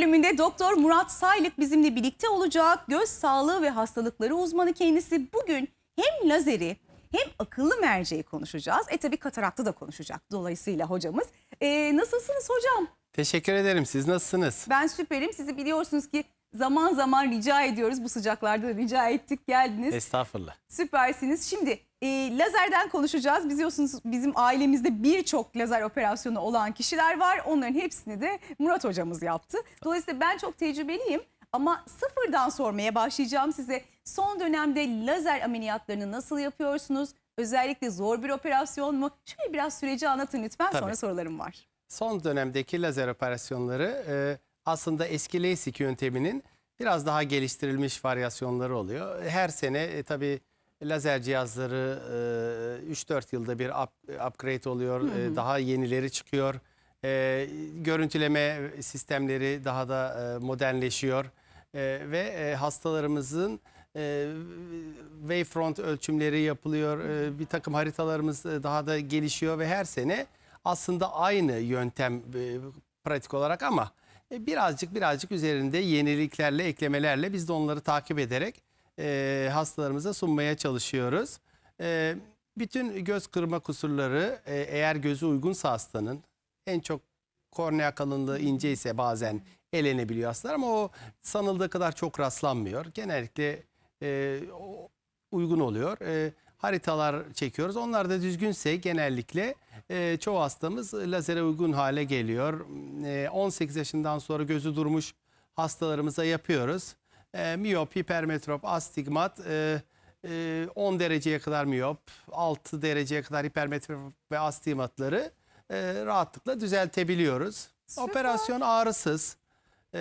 bölümünde Doktor Murat Saylık bizimle birlikte olacak. Göz sağlığı ve hastalıkları uzmanı kendisi. Bugün hem lazeri hem akıllı merceği konuşacağız. E tabi kataraktı da konuşacak dolayısıyla hocamız. E, nasılsınız hocam? Teşekkür ederim. Siz nasılsınız? Ben süperim. Sizi biliyorsunuz ki zaman zaman rica ediyoruz. Bu sıcaklarda da rica ettik geldiniz. Estağfurullah. Süpersiniz. Şimdi e, lazerden konuşacağız. Biliyorsunuz bizim ailemizde birçok lazer operasyonu olan kişiler var. Onların hepsini de Murat hocamız yaptı. Dolayısıyla ben çok tecrübeliyim. Ama sıfırdan sormaya başlayacağım size. Son dönemde lazer ameliyatlarını nasıl yapıyorsunuz? Özellikle zor bir operasyon mu? Şöyle biraz süreci anlatın lütfen. Sonra Tabii. sorularım var. Son dönemdeki lazer operasyonları e, aslında eski LASIK yönteminin biraz daha geliştirilmiş varyasyonları oluyor. Her sene e, tabii lazer cihazları e, 3-4 yılda bir up- upgrade oluyor. E, daha yenileri çıkıyor. E, görüntüleme sistemleri daha da e, modernleşiyor. E, ve e, hastalarımızın e, wavefront ölçümleri yapılıyor. E, bir takım haritalarımız daha da gelişiyor ve her sene aslında aynı yöntem e, pratik olarak ama birazcık birazcık üzerinde yeniliklerle, eklemelerle biz de onları takip ederek e, hastalarımıza sunmaya çalışıyoruz. E, bütün göz kırma kusurları e, eğer gözü uygunsa hastanın en çok kornea kalınlığı ince ise bazen elenebiliyor hastalar ama o sanıldığı kadar çok rastlanmıyor. Genellikle e, uygun oluyor. E, haritalar çekiyoruz. Onlar da düzgünse genellikle e, çoğu hastamız lazere uygun hale geliyor. E, 18 yaşından sonra gözü durmuş hastalarımıza yapıyoruz. E, miyop, hipermetrop, astigmat, e, e, 10 dereceye kadar miyop, 6 dereceye kadar hipermetrop ve astigmatları e, rahatlıkla düzeltebiliyoruz. Süper. Operasyon ağrısız. E,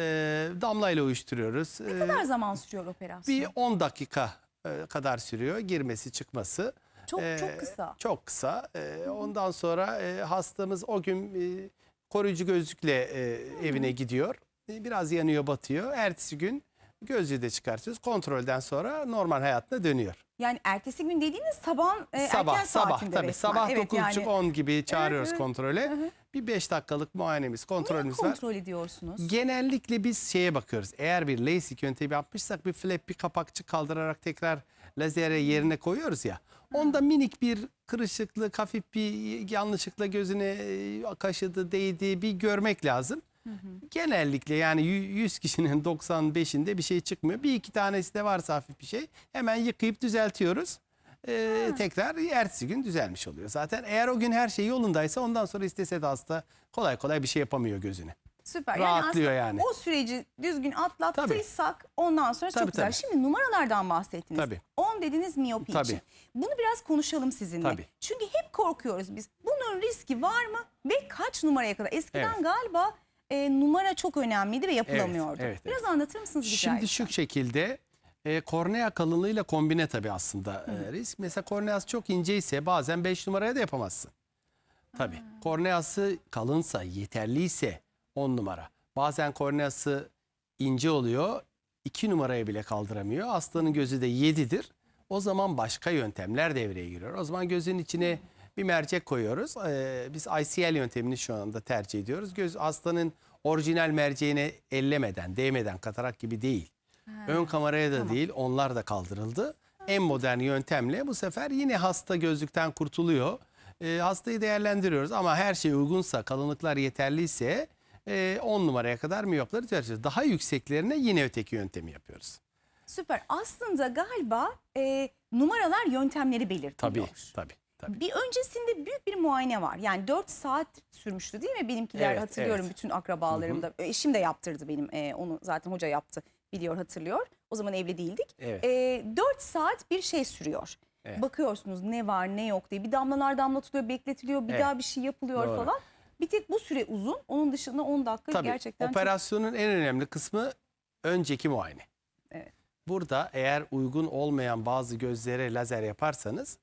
damlayla uyuşturuyoruz. Ne E, kadar zaman sürüyor operasyon? bir 10 dakika e, kadar sürüyor girmesi çıkması. Çok Ee, çok kısa. Çok kısa. Ee, ondan sonra e, hastamız o gün e, koruyucu gözlükle e, evine gidiyor. E, Biraz yanıyor batıyor. Ertesi gün gözlüğü de çıkartıyoruz. Kontrolden sonra normal hayatına dönüyor. Yani ertesi gün dediğiniz sabah e, sabah erken sabah saatinde tabii resmen. sabah Evet, 9.30 yani 10 gibi çağırıyoruz evet. kontrole. Bir 5 dakikalık muayenemiz, kontrolümüz var. kontrol ediyorsunuz? Genellikle biz şeye bakıyoruz. Eğer bir LASIK yöntemi yapmışsak bir flap bir kapakçı kaldırarak tekrar lazere yerine koyuyoruz ya. Onda minik bir kırışıklık, hafif bir yanlışlıkla gözüne e, kaşıdı, değdi bir görmek lazım. Genellikle yani yü- 100 kişinin 95'inde bir şey çıkmıyor. Bir iki tanesi de varsa hafif bir şey hemen yıkayıp düzeltiyoruz. Ee, tekrar ertesi gün düzelmiş oluyor. Zaten eğer o gün her şey yolundaysa ondan sonra istese de hasta kolay kolay bir şey yapamıyor gözüne. Süper. Rahatlıyor yani. yani. O süreci düzgün atlattıysak ondan sonra Tabii, çok güzel. tabii. Şimdi numaralardan bahsettiniz. Tabii. 10 dediniz miyopi için. Tabii. Bunu biraz konuşalım sizinle. Tabii. Çünkü hep korkuyoruz biz. Bunun riski var mı ve kaç numaraya kadar? Eskiden Evet. galiba e, numara çok önemliydi ve yapılamıyordu. evet, Biraz anlatır mısınız rica Şimdi şu şekilde e, kornea kalınlığıyla kombine tabii aslında e, risk. Mesela korneası çok ince ise bazen 5 numaraya da yapamazsın. Tabii. Korneası kalınsa, yeterliyse 10 numara. Bazen korneası ince oluyor, 2 numaraya bile kaldıramıyor. Hastanın gözü de 7'dir. O zaman başka yöntemler devreye giriyor. O zaman gözün içine bir mercek koyuyoruz. Ee, biz ICL yöntemini şu anda tercih ediyoruz. Göz hastanın orijinal merceğine ellemeden, değmeden katarak gibi değil. Ön kameraya da değil, onlar da kaldırıldı. En modern yöntemle bu sefer yine hasta gözlükten kurtuluyor. Ee, hastayı değerlendiriyoruz ama her şey uygunsa, kalınlıklar yeterliyse e, 10 numaraya kadar miyopları düzeltiyoruz. Daha yükseklerine yine öteki yöntemi yapıyoruz. Süper. Aslında galiba e, numaralar yöntemleri belirtiliyor. Tabii, tabii, tabii. Bir öncesinde büyük bir muayene var. Yani 4 saat sürmüştü değil mi? Benimkiler Evet, hatırlıyorum evet. bütün akrabalarım da. Eşim de yaptırdı benim. e, onu zaten hoca yaptı. Biliyor hatırlıyor. O zaman evli değildik. Evet. E, 4 saat bir şey sürüyor. Evet. Bakıyorsunuz ne var ne yok diye. Bir damlalar damlatılıyor, bekletiliyor. Bir Evet. daha bir şey yapılıyor Doğru. falan. Bir tek bu süre uzun. Onun dışında 10 dakika Tabii gerçekten çok- operasyonun en önemli kısmı önceki muayene. Evet. Burada eğer uygun olmayan bazı gözlere lazer yaparsanız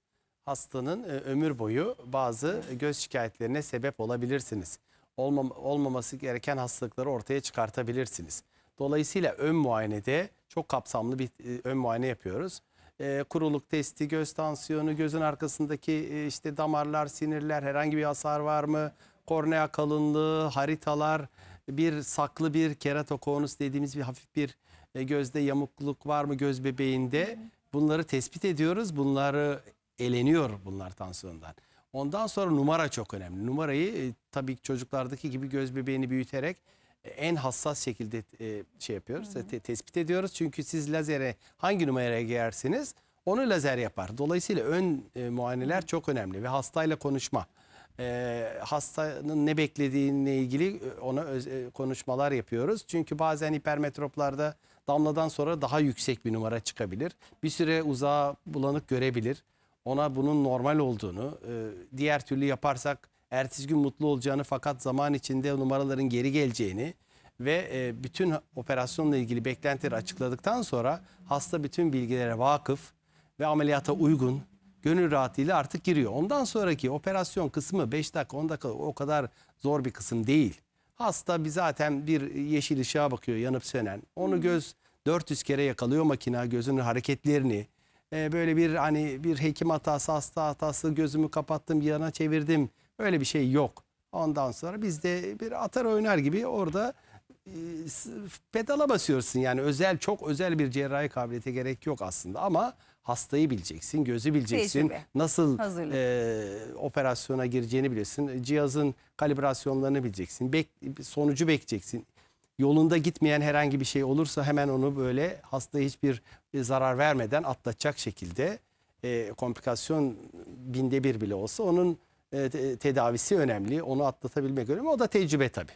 hastanın e, ömür boyu bazı göz şikayetlerine sebep olabilirsiniz. Olmam, olmaması gereken hastalıkları ortaya çıkartabilirsiniz. Dolayısıyla ön muayenede çok kapsamlı bir e, ön muayene yapıyoruz. E, kuruluk testi, göz tansiyonu, gözün arkasındaki e, işte damarlar, sinirler, herhangi bir hasar var mı? Kornea kalınlığı, haritalar, bir saklı bir keratokonus dediğimiz bir hafif bir e, gözde yamukluk var mı göz bebeğinde bunları tespit ediyoruz. Bunları eleniyor bunlar tansiyondan. Ondan sonra numara çok önemli. Numarayı e, tabii ki çocuklardaki gibi göz bebeğini büyüterek e, en hassas şekilde e, şey yapıyoruz, e, te- tespit ediyoruz. Çünkü siz lazere hangi numaraya girersiniz onu lazer yapar. Dolayısıyla ön e, muayeneler çok önemli ve hastayla konuşma. E, hastanın ne beklediğine ilgili e, ona öz- e, konuşmalar yapıyoruz. Çünkü bazen hipermetroplarda damladan sonra daha yüksek bir numara çıkabilir. Bir süre uzağa bulanık görebilir. Ona bunun normal olduğunu, e, diğer türlü yaparsak ertesi gün mutlu olacağını fakat zaman içinde numaraların geri geleceğini ve e, bütün operasyonla ilgili beklentileri açıkladıktan sonra hasta bütün bilgilere vakıf ve ameliyata uygun, gönül rahatlığıyla artık giriyor. Ondan sonraki operasyon kısmı 5 dakika 10 dakika o kadar zor bir kısım değil. Hasta bir zaten bir yeşil ışığa bakıyor yanıp sönen. Onu göz 400 kere yakalıyor makina gözünün hareketlerini. Ee, böyle bir hani bir hekim hatası, hasta hatası gözümü kapattım yana çevirdim. Öyle bir şey yok. Ondan sonra biz de bir atar oynar gibi orada e, pedala basıyorsun. Yani özel çok özel bir cerrahi kabiliyete gerek yok aslında ama hastayı bileceksin, gözü bileceksin. Tecrübe. Nasıl Hazırlık. e, operasyona gireceğini biliyorsun. Cihazın kalibrasyonlarını bileceksin. Bek, sonucu bekleyeceksin. Yolunda gitmeyen herhangi bir şey olursa hemen onu böyle hastaya hiçbir zarar vermeden atlatacak şekilde e, komplikasyon binde bir bile olsa onun e, te- tedavisi önemli. Onu atlatabilmek önemli. O da tecrübe tabii.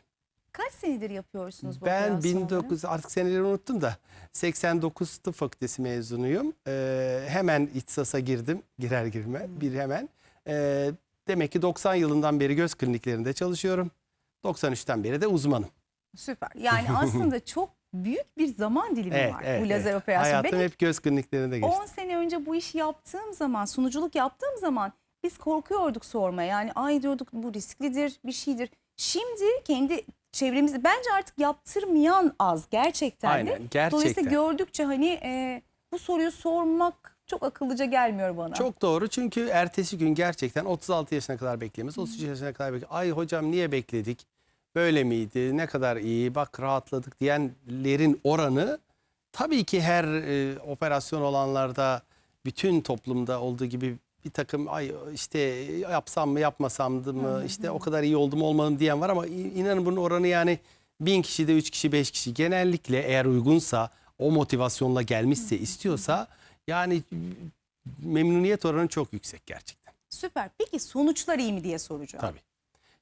Kaç senedir yapıyorsunuz bu Ben operasyonları? 19 artık seneleri unuttum da 89 tıp fakültesi mezunuyum. Ee, hemen ihtisasa girdim girer girme bir hemen. Ee, demek ki 90 yılından beri göz kliniklerinde çalışıyorum. 93'ten beri de uzmanım. Süper. Yani aslında çok büyük bir zaman dilimi Evet, var evet, bu lazer evet. operasyonu. Hayatım Ben hep göz kliniklerinde geçti. 10 sene önce bu işi yaptığım zaman, sunuculuk yaptığım zaman biz korkuyorduk sormaya. Yani ay diyorduk bu risklidir, bir şeydir. Şimdi kendi çevremizde bence artık yaptırmayan az gerçekten de. Aynen, gerçekten. Dolayısıyla gördükçe hani e, bu soruyu sormak çok akıllıca gelmiyor bana. Çok doğru çünkü ertesi gün gerçekten 36 yaşına kadar beklememiz, 33 yaşına kadar beklemek. Ay hocam niye bekledik? Böyle miydi? Ne kadar iyi? Bak rahatladık diyenlerin oranı tabii ki her e, operasyon olanlarda bütün toplumda olduğu gibi bir takım ay işte yapsam mı yapmasam mı işte o kadar iyi oldum olmadım diyen var ama in- inanın bunun oranı yani bin kişide üç kişi beş kişi genellikle eğer uygunsa o motivasyonla gelmişse istiyorsa yani memnuniyet oranı çok yüksek gerçekten. Süper. Peki sonuçlar iyi mi diye soracağım. Tabii.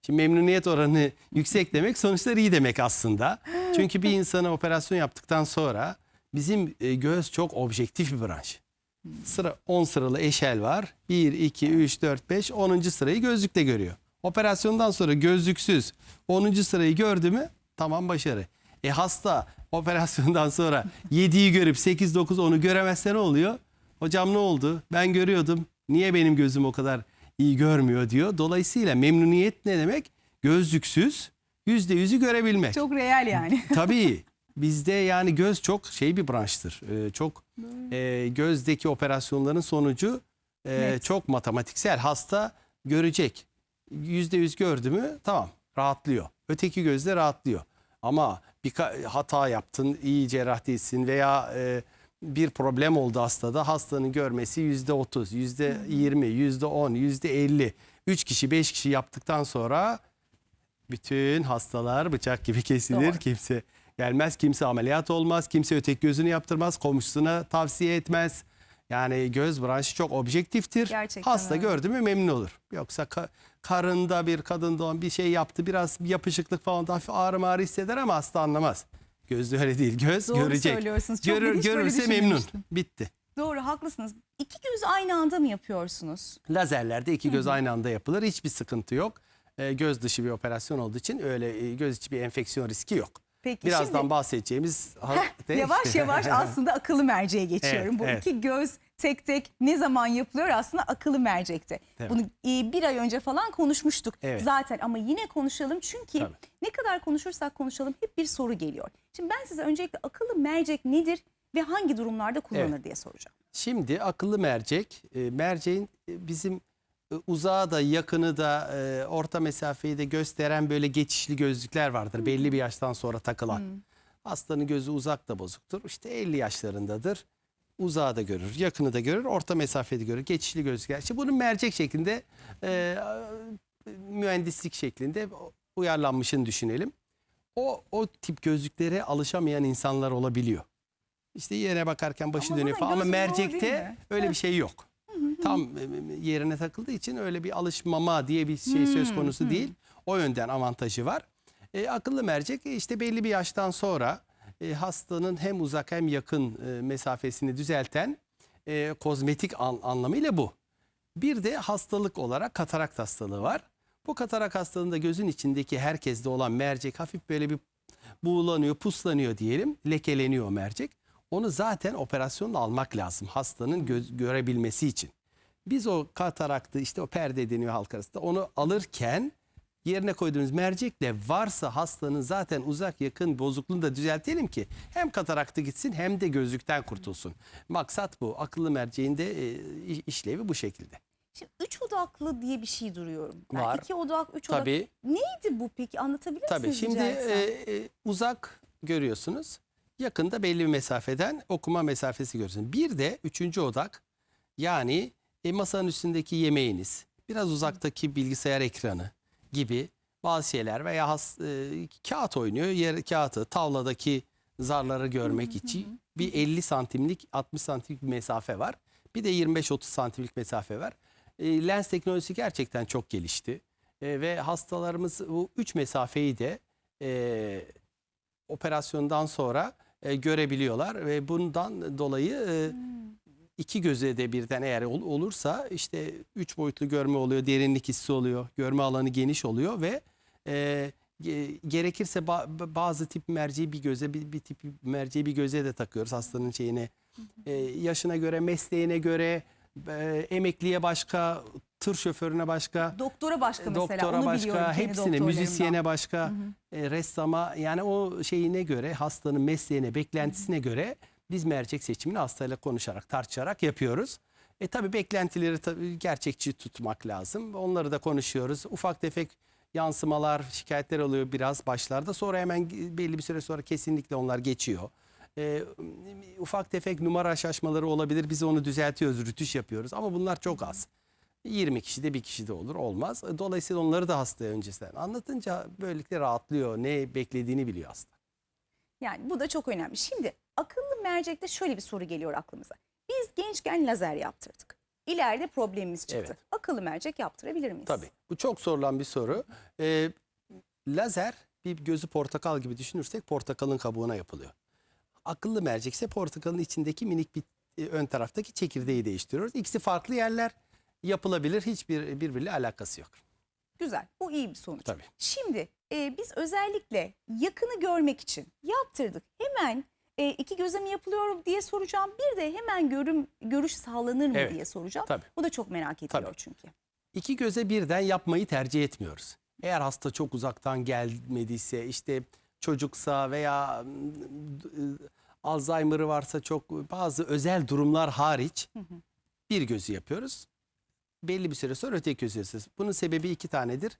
Şimdi memnuniyet oranı yüksek demek sonuçlar iyi demek aslında. Çünkü bir insana operasyon yaptıktan sonra bizim e, göz çok objektif bir branş. Sıra 10 sıralı eşel var. 1 2 3 4 5 10. sırayı gözlükle görüyor. Operasyondan sonra gözlüksüz 10. sırayı gördü mü tamam başarı. E hasta operasyondan sonra 7'yi görüp 8 9 10'u göremezse ne oluyor? Hocam ne oldu? Ben görüyordum. Niye benim gözüm o kadar iyi görmüyor diyor. Dolayısıyla memnuniyet ne demek? Gözlüksüz %100'ü görebilmek. Çok real yani. Tabii bizde yani göz çok şey bir branştır. Ee, çok e, gözdeki operasyonların sonucu e, çok matematiksel. Hasta görecek. Yüzde yüz gördü mü tamam rahatlıyor. Öteki gözde rahatlıyor. Ama bir hata yaptın, iyi cerrah değilsin veya e, bir problem oldu hastada. Hastanın görmesi yüzde otuz, yüzde yirmi, yüzde on, yüzde elli. Üç kişi, beş kişi yaptıktan sonra bütün hastalar bıçak gibi kesilir. Doğru. Kimse gelmez, kimse ameliyat olmaz, kimse öteki gözünü yaptırmaz, komşusuna tavsiye etmez. Yani göz branşı çok objektiftir. Gerçekten Hasta öyle. gördü mü memnun olur. Yoksa ka- karında bir kadın doğan bir şey yaptı, biraz bir yapışıklık falan da hafif ağrı ağrı hisseder ama hasta anlamaz. Gözde öyle değil. Göz Doğru görecek. söylüyorsunuz. Çok Görür, böyle görürse memnun. düşünmemiştim. Bitti. Doğru haklısınız. İki göz aynı anda mı yapıyorsunuz? Lazerlerde iki göz aynı anda yapılır. Hiçbir sıkıntı yok. Ee, göz dışı bir operasyon olduğu için öyle e, göz içi bir enfeksiyon riski yok. Peki Birazdan şimdi bahsedeceğimiz Heh, yavaş yavaş aslında akıllı merceğe geçiyorum. Evet, Bu evet. iki göz tek tek ne zaman yapılıyor aslında akıllı mercekte. Evet. Bunu e, bir ay önce falan konuşmuştuk Evet. zaten ama yine konuşalım çünkü Tabii. ne kadar konuşursak konuşalım hep bir soru geliyor. Şimdi ben size öncelikle akıllı mercek nedir ve hangi durumlarda kullanılır Evet. diye soracağım. Şimdi akıllı mercek, e, merceğin e, bizim uzağı da yakını da e, orta mesafeyi de gösteren böyle geçişli gözlükler vardır. Belli bir yaştan sonra takılan. Hastanın gözü uzak da bozuktur. İşte 50 yaşlarındadır. Uzağı da görür, yakını da görür, orta mesafede görür. Geçişli gözlükler. İşte bunun mercek şeklinde, e, mühendislik şeklinde uyarlanmışını düşünelim. O, o tip gözlüklere alışamayan insanlar olabiliyor. İşte yerine bakarken başı Ama dönüyor falan ama mercekte öyle bir şey yok. Tam e, yerine takıldığı için öyle bir alışmama diye bir şey söz konusu değil. O yönden avantajı var. E, akıllı mercek e, işte belli bir yaştan sonra e, hastanın hem uzak hem yakın e, mesafesini düzelten e, kozmetik an- anlamıyla bu. Bir de hastalık olarak katarakt hastalığı var. Bu katarak hastalığında gözün içindeki herkeste olan mercek hafif böyle bir buğulanıyor, puslanıyor diyelim. Lekeleniyor mercek. Onu zaten operasyonla almak lazım hastanın göz, görebilmesi için. Biz o kataraktı işte o perde deniyor halk arasında onu alırken yerine koyduğumuz mercekle varsa hastanın zaten uzak yakın bozukluğunu da düzeltelim ki hem kataraktı gitsin hem de gözlükten kurtulsun. Maksat bu. Akıllı merceğin de e, işlevi bu şekilde. Şimdi üç odaklı diye bir şey duruyorum. Ben Var. iki odak, üç odak. Tabii. Neydi bu peki? Anlatabilir Tabii misiniz şimdi rica etsem? e, e, uzak görüyorsunuz. Yakında belli bir mesafeden okuma mesafesi görüyorsunuz. Bir de üçüncü odak yani e, masanın üstündeki yemeğiniz, biraz uzaktaki bilgisayar ekranı gibi bazı şeyler veya has, e, kağıt oynuyor. Yer kağıtı, tavladaki zarları görmek için bir 50 santimlik 60 santimlik bir mesafe var. Bir de 25-30 santimlik mesafe var. E, lens teknolojisi gerçekten çok gelişti. E, ve hastalarımız bu üç mesafeyi de e, operasyondan sonra e, görebiliyorlar ve bundan dolayı e, iki göze de birden eğer ol- olursa işte üç boyutlu görme oluyor, derinlik hissi oluyor, görme alanı geniş oluyor ve e, ge- gerekirse ba- bazı tip merceği bir göze bir, bir tip merceği bir göze de takıyoruz hastanın şeyine e, yaşına göre mesleğine göre e, emekliye başka tır şoförüne başka Doktora başka mesela. doktora Onu başka, hepsine, müzisyene başka, e, ressama yani o şeyine göre, hastanın mesleğine, beklentisine göre biz mercek seçimini hastayla konuşarak, tartışarak yapıyoruz. E tabii beklentileri tabii gerçekçi tutmak lazım. Onları da konuşuyoruz. Ufak tefek yansımalar, şikayetler oluyor biraz başlarda. Sonra hemen belli bir süre sonra kesinlikle onlar geçiyor. E, ufak tefek numara şaşmaları olabilir. Biz onu düzeltiyoruz, rütüş yapıyoruz. Ama bunlar çok az. 20 kişi de bir kişi de olur olmaz. Dolayısıyla onları da hastaya öncesinden anlatınca böylelikle rahatlıyor. Ne beklediğini biliyor hasta. Yani bu da çok önemli. Şimdi akıllı mercekte şöyle bir soru geliyor aklımıza. Biz gençken lazer yaptırdık. İleride problemimiz çıktı. Evet. Akıllı mercek yaptırabilir miyiz? Tabii. Bu çok sorulan bir soru. Ee, lazer bir gözü portakal gibi düşünürsek portakalın kabuğuna yapılıyor. Akıllı mercek ise portakalın içindeki minik bir e, ön taraftaki çekirdeği değiştiriyoruz. İkisi farklı yerler yapılabilir. Hiçbir birbiriyle alakası yok. Güzel. Bu iyi bir sonuç. Tabii. Şimdi e, biz özellikle yakını görmek için yaptırdık. Hemen e, iki göze mi yapılıyor diye soracağım. Bir de hemen görüm görüş sağlanır mı Evet. diye soracağım. Tabii. Bu da çok merak ediliyor Tabii. çünkü. İki göze birden yapmayı tercih etmiyoruz. Eğer hasta çok uzaktan gelmediyse işte çocuksa veya ıı, Alzheimer'ı varsa çok bazı özel durumlar hariç bir gözü yapıyoruz. Belli bir süre sonra öteki gözü yapıyoruz. Bunun sebebi iki tanedir.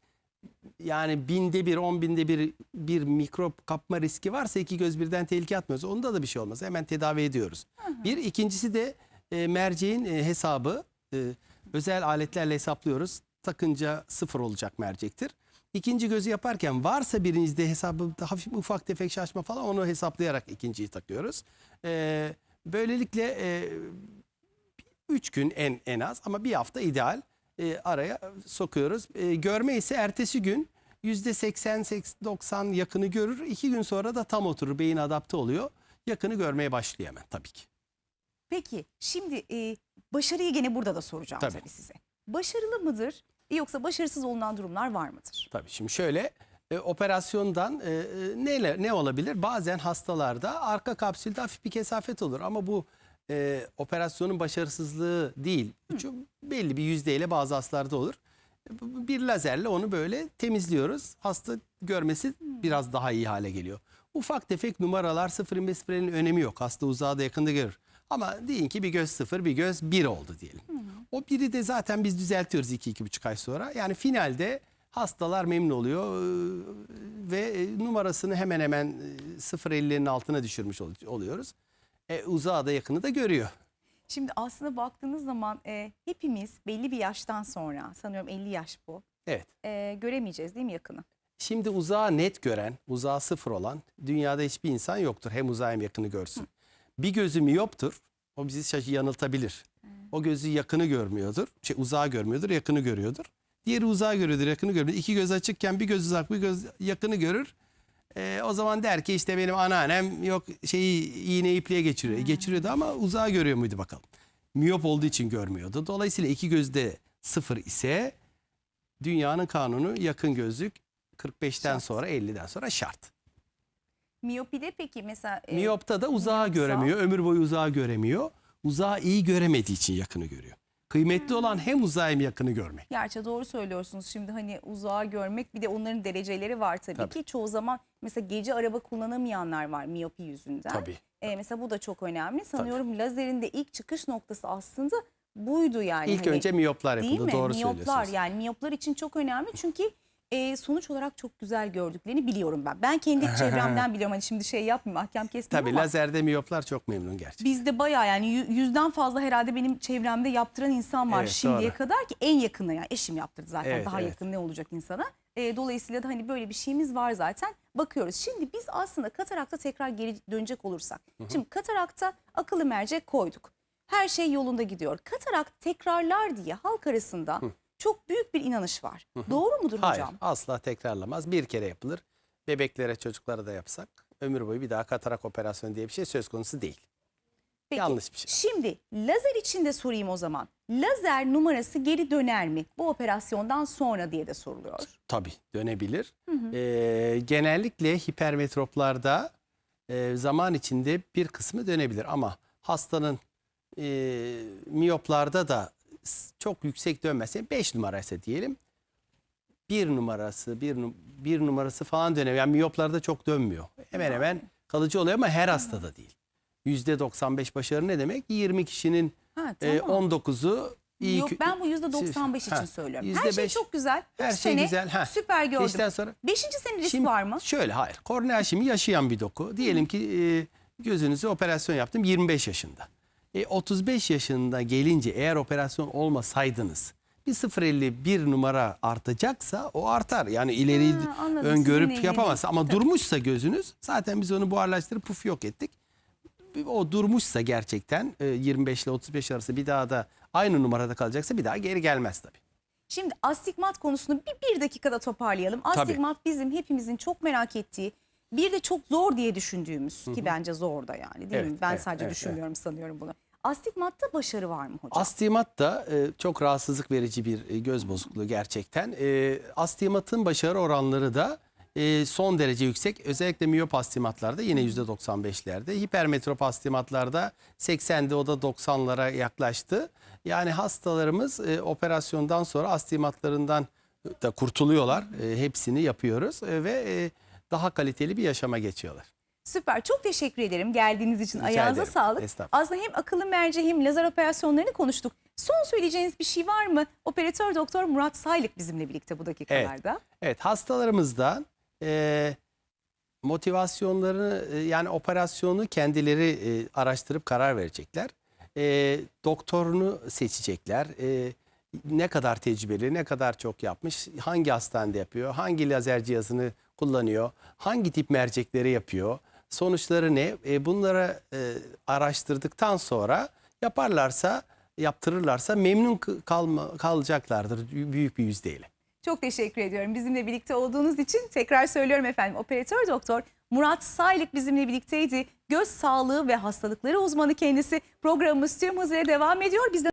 Yani binde bir, on binde bir bir mikrop kapma riski varsa iki göz birden tehlike atmıyoruz. Onda da bir şey olmaz. Hemen tedavi ediyoruz. Bir, ikincisi de e, merceğin e, hesabı e, özel aletlerle hesaplıyoruz. Takınca sıfır olacak mercektir. İkinci gözü yaparken varsa birincide hesabı hafif ufak tefek şaşma falan onu hesaplayarak ikinciyi takıyoruz. E, böylelikle e, üç gün en en az ama bir hafta ideal e, araya sokuyoruz. E, görme ise ertesi gün yüzde 80-90 yakını görür. İki gün sonra da tam oturur. Beyin adapte oluyor. Yakını görmeye başlıyor hemen tabii ki. Peki şimdi e, başarıyı gene burada da soracağım Tabii. tabii, size. Başarılı mıdır yoksa başarısız olunan durumlar var mıdır? Tabii şimdi şöyle e, operasyondan e, e, ne, ne olabilir? Bazen hastalarda arka kapsülde hafif bir kesafet olur ama bu e, operasyonun başarısızlığı değil. Çünkü belli bir yüzdeyle bazı hastalarda olur. E, Bir lazerle onu böyle temizliyoruz. Hasta görmesi biraz daha iyi hale geliyor. Ufak tefek numaralar 0.25'lerin önemi yok. Hasta uzağa da yakında görür. Ama deyin ki bir göz sıfır bir göz bir oldu diyelim. O biri de zaten biz düzeltiyoruz iki iki buçuk ay sonra. Yani finalde hastalar memnun oluyor e, ve e, numarasını hemen hemen e, 0.50'lerin altına düşürmüş ol- oluyoruz. E, uzağı da yakını da görüyor. Şimdi aslında baktığınız zaman e, hepimiz belli bir yaştan sonra sanıyorum 50 yaş bu Evet. e, göremeyeceğiz değil mi yakını? Şimdi uzağı net gören, uzağı sıfır olan dünyada hiçbir insan yoktur. Hem uzağı hem yakını görsün. Bir gözü miyoptur. O bizi şaşı yanıltabilir. O gözü yakını görmüyordur. Şey uzağı görmüyordur, yakını görüyordur. Diğeri uzağı görüyordur, yakını görmüyor. İki göz açıkken bir göz uzak, bir göz yakını görür. Ee, o zaman der ki işte benim anneannem yok şeyi iğne ipliğe geçiriyor. Geçiriyordu ama uzağı görüyor muydu bakalım. Miyop olduğu için görmüyordu. Dolayısıyla iki gözde sıfır ise dünyanın kanunu yakın gözlük 45'ten Şart. sonra 50'den sonra şart. Miyopide peki mesela e, Miyopta da uzağı miyopsa- göremiyor. Ömür boyu uzağı göremiyor. Uzağı iyi göremediği için yakını görüyor. Kıymetli olan hem uzağı hem yakını görmek. Gerçi doğru söylüyorsunuz. Şimdi hani uzağa görmek bir de onların dereceleri var tabii, Tabii. ki. Çoğu zaman mesela gece araba kullanamayanlar var miyopi yüzünden. Tabii. E, mesela bu da çok önemli. Sanıyorum lazerin de ilk çıkış noktası aslında buydu yani. İlk Hani, önce miyoplar değil yapıldı. mi? Doğru miyoplar söylüyorsunuz. yani miyoplar için çok önemli çünkü e, sonuç olarak çok güzel gördüklerini biliyorum ben. Ben kendi çevremden biliyorum. Hani şimdi şey yapmayayım ahkam kesmeyeyim Tabii ama lazerde miyoplar çok memnun gerçekten. bizde bayağı yani yü- yüzden fazla herhalde benim çevremde yaptıran insan var Evet, şimdiye doğru. kadar ki en yakını yani eşim yaptırdı zaten Evet, daha evet. yakın ne olacak insana. E, dolayısıyla da hani böyle bir şeyimiz var zaten bakıyoruz. Şimdi biz aslında katarakta tekrar geri dönecek olursak. Şimdi katarakta akıllı mercek koyduk. Her şey yolunda gidiyor. Katarakt tekrarlar diye halk arasında çok büyük bir inanış var. Doğru mudur Hayır hocam? asla tekrarlamaz. Bir kere yapılır. Bebeklere çocuklara da yapsak ömür boyu bir daha katarak operasyonu diye bir şey söz konusu değil. Peki, Yanlış bir şey. Şimdi lazer için de sorayım o zaman. Lazer numarası geri döner mi bu operasyondan sonra diye de soruluyor. Tabii dönebilir. Ee, genellikle hipermetroplarda e, zaman içinde bir kısmı dönebilir ama hastanın e, miyoplarda da çok yüksek dönmese 5 numaraysa diyelim bir numarası bir, nu- bir numarası falan dönüyor. Yani miyoplarda çok dönmüyor. Hemen hemen kalıcı oluyor ama her hastada değil. %95 başarı ne demek? 20 kişinin Ha, e, tamam. 19'u iyi Yok kö- ben bu %95 için Ha, söylüyorum. Her şey çok güzel. her şey sene güzel. Ha. Süper gördüm. Sonra Beşinci sene risk Şimdi var mı? Şöyle hayır. Kornea aşımı yaşayan bir doku. Diyelim ki e, gözünüzü operasyon yaptım 25 yaşında. E, 35 yaşında gelince eğer operasyon olmasaydınız bir 0.51 numara artacaksa o artar. Yani ileri Ha, anladım. öngörüp Sizinle yapamaz. ilgili. Ama durmuşsa gözünüz zaten biz onu buharlaştırıp puf yok ettik. O durmuşsa gerçekten e, 25 ile 35 arası bir daha da aynı numarada kalacaksa bir daha geri gelmez tabii. Şimdi astigmat konusunu bir, bir dakikada toparlayalım. Astigmat bizim hepimizin çok merak ettiği bir de çok zor diye düşündüğümüz ki bence zor da yani değil mi? Evet, Ben evet, sadece evet, düşünmüyorum sanıyorum bunu. Astigmatta başarı var mı hocam? Astigmat da e, çok rahatsızlık verici bir e, göz bozukluğu gerçekten. E, astigmatın başarı oranları da e, son derece yüksek. Özellikle miyop astigmatlarda yine %95'lerde. Hipermetrop astigmatlarda 80'de o da 90'lara yaklaştı. Yani hastalarımız e, operasyondan sonra astigmatlarından da kurtuluyorlar. E, hepsini yapıyoruz e, ve e, daha kaliteli bir yaşama geçiyorlar. Süper. Çok teşekkür ederim geldiğiniz için. Rica Ayağınıza ederim. sağlık. Aslında hem akıllı merci hem lazer operasyonlarını konuştuk. Son söyleyeceğiniz bir şey var mı? Operatör doktor Murat Saylık bizimle birlikte bu dakikalarda. Evet hastalarımızdan e, motivasyonlarını e, yani operasyonu kendileri e, araştırıp karar verecekler. E, doktorunu seçecekler. E, ne kadar tecrübeli, ne kadar çok yapmış, hangi hastanede yapıyor, hangi lazer cihazını kullanıyor, hangi tip mercekleri yapıyor, sonuçları ne? E, bunları e, araştırdıktan sonra yaparlarsa, yaptırırlarsa memnun kalma, kalacaklardır büyük bir yüzdeyle. Çok teşekkür ediyorum bizimle birlikte olduğunuz için. Tekrar söylüyorum efendim. Operatör doktor Murat Saylık bizimle birlikteydi. Göz sağlığı ve hastalıkları uzmanı kendisi. Programımız tüm hızıyla devam ediyor. Biz de